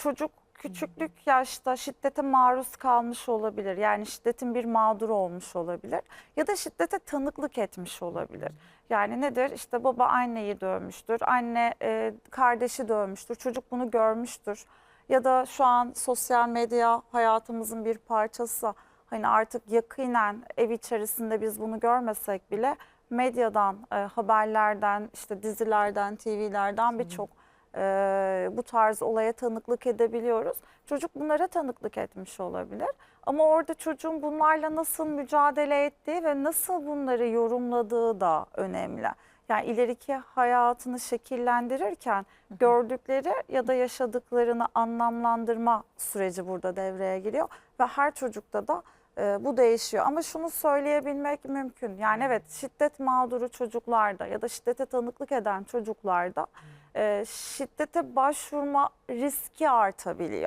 çocuk küçüklük yaşta şiddete maruz kalmış olabilir. Yani şiddetin bir mağduru olmuş olabilir ya da şiddete tanıklık etmiş olabilir. Yani nedir? İşte baba anneyi dövmüştür, anne e, kardeşi dövmüştür, çocuk bunu görmüştür. Ya da şu an sosyal medya hayatımızın bir parçası. Hani artık yakinen ev içerisinde biz bunu görmesek bile medyadan, e, haberlerden, işte dizilerden, TV'lerden birçok e, bu tarz olaya tanıklık edebiliyoruz. Çocuk bunlara tanıklık etmiş olabilir. Ama orada çocuğun bunlarla nasıl mücadele ettiği ve nasıl bunları yorumladığı da önemli. Yani ileriki hayatını şekillendirirken gördükleri ya da yaşadıklarını anlamlandırma süreci burada devreye giriyor. Ve her çocukta da e, bu değişiyor. Ama şunu söyleyebilmek mümkün. Yani evet şiddet mağduru çocuklarda ya da şiddete tanıklık eden çocuklarda e, şiddete başvurma riski artabiliyor.